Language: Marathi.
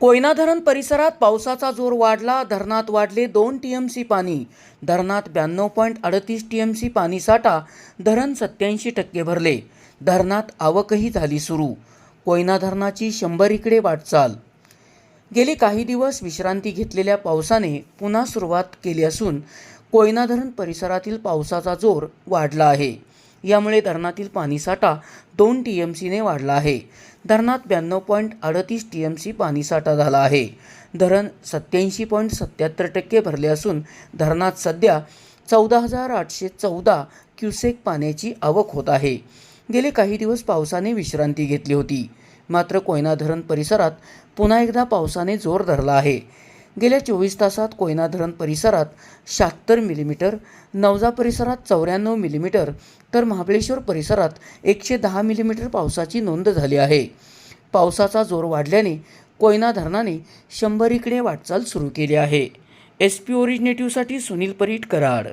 कोयना धरण परिसरात पावसाचा जोर वाढला धरणात वाढले दोन टी एम सी पाणी. धरणात ब्याण्णव पॉईंट अडतीस टी एम सी पाणीसाठा धरण सत्याऐंशी टक्के भरले. धरणात आवकही झाली सुरू. कोयना धरणाची शंभर इकडे वाटचाल. गेले काही दिवस विश्रांती घेतलेल्या पावसाने पुन्हा सुरुवात केली असून कोयना धरण परिसरातील पावसाचा जोर वाढला आहे. यामुळे धरणातील पाणीसाठा दोन टी एम सीने वाढला आहे. धरणात ब्याण्णव पॉईंट अडतीस टी एम सी पाणीसाठा झाला आहे. धरण सत्याऐंशी पॉईंट सत्याहत्तर टक्के भरले असून धरणात सध्या चौदा हजार आठशे चौदा क्युसेक पाण्याची आवक होत आहे. गेले काही दिवस पावसाने विश्रांती घेतली होती. मात्र कोयना धरण परिसरात पुन्हा एकदा पावसाने जोर धरला आहे. गेल्या चोवीस तासात कोयना धरण परिसरात शहात्तर मिलीमीटर नवजा परिसरात चौऱ्याण्णव मिलीमीटर तर महाबळेश्वर परिसरात एकशे दहा मिलीमीटर पावसाची नोंद झाली आहे. पावसाचा जोर वाढल्याने कोयना धरणाने शंभर इकडे वाटचाल सुरू केली आहे. एस पी ओरिजिनेटिव्हसाठी सुनील परीट कराड.